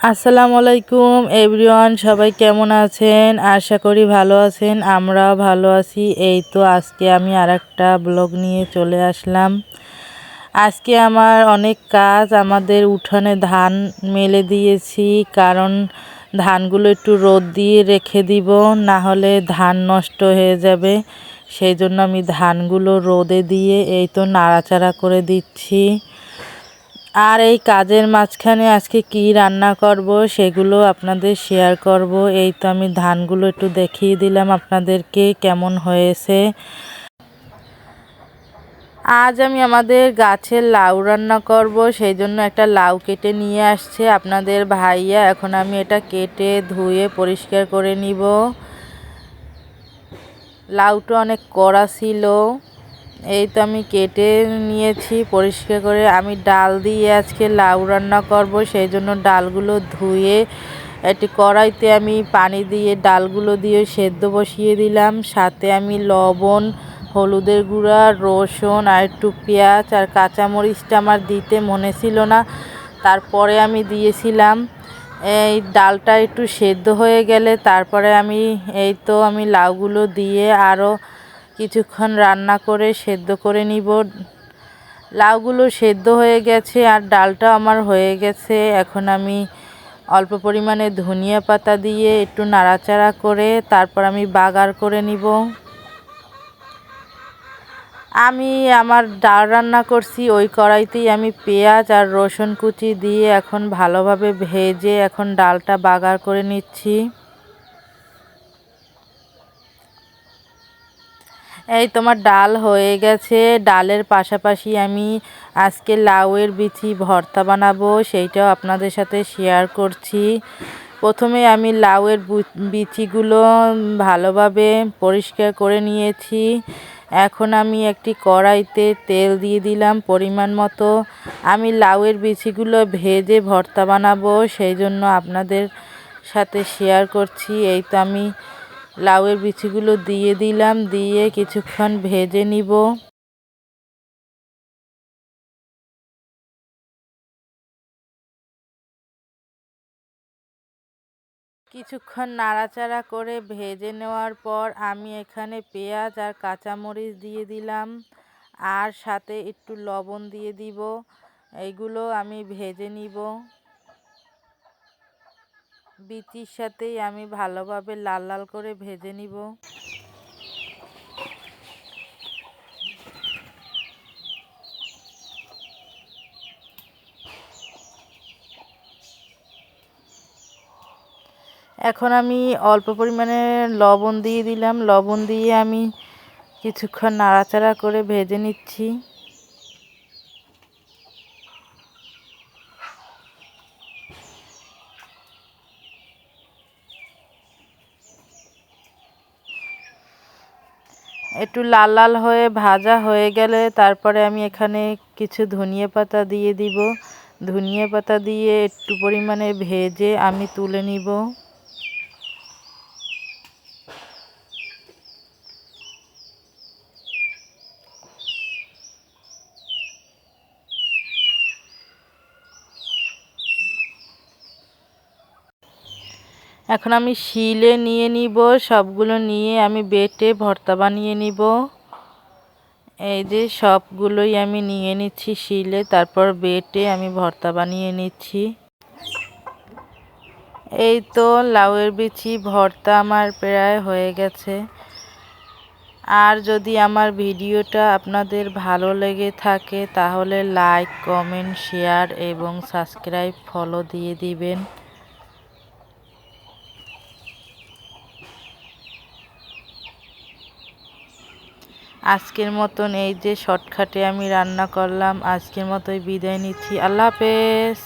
আসসালামু আলাইকুম এভরিওয়ান সবাই কেমন আছেন? আশা করি ভালো আছেন, আমরাও ভালো আছি। এই তো আজকে আমি আর একটা ব্লগ নিয়ে চলে আসলাম। আজকে আমার অনেক কাজ, আমাদের উঠানে ধান মেলে দিয়েছি, কারণ ধানগুলো একটু রোদ দিয়ে রেখে দিব, না হলে ধান নষ্ট হয়ে যাবে। সেই জন্য আমি ধানগুলো রোদে দিয়ে এই তো নাড়াচাড়া করে দিচ্ছি। আর এই কাজের মাঝখানে আজকে কি রান্না করব সেগুলো আপনাদের শেয়ার করব। এই তো আমি ধানগুলো একটু দেখিয়ে দিলাম আপনাদেরকে কেমন হয়েছে। আজ আমি আমাদের গাছের লাউ রান্না করব, সেই জন্য একটা লাউ কেটে নিয়ে আসছে আপনাদের ভাইয়া। এখন আমি এটা কেটে ধুয়ে পরিষ্কার করে নিব। লাউটা অনেক কড়া ছিল। এই তো আমি কেটে নিয়েছি পরিষ্কার করে। আমি ডাল দিয়ে আজকে লাউ রান্না করব, সেই জন্য ডালগুলো ধুয়ে একটি কড়াইতে আমি পানি দিয়ে ডালগুলো দিয়ে সেদ্ধ বসিয়ে দিলাম। সাথে আমি লবণ, হলুদের গুঁড়া, রসুন আর একটু পেঁয়াজ আর কাঁচামরিচটা আমার দিতে মনে ছিল না। তারপরে আমি দিয়েছিলাম এই ডালটা একটু সেদ্ধ হয়ে গেলে তারপরে আমি এই তো আমি লাউগুলো দিয়ে আরও কিছুক্ষণ রান্না করে সেদ্ধ করে নিব। লাউগুলো সেদ্ধ হয়ে গেছে আর ডালটা আমার হয়ে গেছে। এখন আমি অল্প পরিমাণে ধনিয়া পাতা দিয়ে একটু নাড়াচাড়া করে তারপর আমি বাগার করে নিব। আমি আমার ডাল রান্না করছি, ওই কড়াইতেই আমি পেঁয়াজ আর রসুন কুচি দিয়ে এখন ভালোভাবে ভেজে এখন ডালটা বাগার করে নিচ্ছি। এই তোমার ডাল হয়ে গেছে। ডালের পাশাপাশি আমি আজকে লাউয়ের বিচি ভর্তা বানাবো, সেইটাও আপনাদের সাথে শেয়ার করছি। প্রথমে আমি লাউয়ের বিচিগুলো ভালোভাবে পরিষ্কার করে নিয়েছি। এখন আমি একটি কড়াইতে তেল দিয়ে দিলাম পরিমাণ মতো। আমি লাউয়ের বিচিগুলো ভেজে ভর্তা বানাবো, সেই জন্য আপনাদের সাথে শেয়ার করছি। এই তো আমি লাউয়ের বিচিগুলো দিয়ে দিলাম, দিয়ে কিছুক্ষণ ভেজে নিব। কিছুক্ষণ নাড়াচাড়া করে ভেজে নেওয়ার পর আমি এখানে পেঁয়াজ আর কাঁচামরিচ দিয়ে দিলাম, আর সাথে একটু লবণ দিয়ে দিব। এইগুলো আমি ভেজে নিব। বিচির সাথেই আমি ভালোভাবে লাল লাল করে ভেজে নিব। এখন আমি অল্প পরিমাণে লবণ দিয়ে দিলাম। লবণ দিয়ে আমি কিছুক্ষণ নাড়াচাড়া করে ভেজে নিচ্ছি। একটু লাল লাল হয়ে ভাজা হয়ে গেলে তারপরে আমি এখানে কিছু ধনিয়া পাতা দিয়ে দিব। ধনিয়া পাতা দিয়ে একটু পরিমাণে ভেজে আমি তুলে নিব। এখন আমি শিলে নিয়ে নিব, সবগুলো নিয়ে আমি বেটে ভর্তা বানিয়ে নিব। এই যে সবগুলোই আমি নিয়ে নিচ্ছি শিলে, তারপর বেটে আমি ভর্তা বানিয়ে নিচ্ছি। এই তো লাউয়ের বিচি, ভর্তা আমার প্রায় হয়ে গেছে। আর যদি আমার ভিডিওটা আপনাদের ভালো লেগে থাকে, তাহলে লাইক, কমেন্ট, শেয়ার এবং সাবস্ক্রাইব ফলো দিয়ে দিবেন। আজকের মতন এই যে শর্টকাটে আমি রান্না করলাম আজকের মতোই বিদায় নিচ্ছি। আল্লাহ হাফেজ।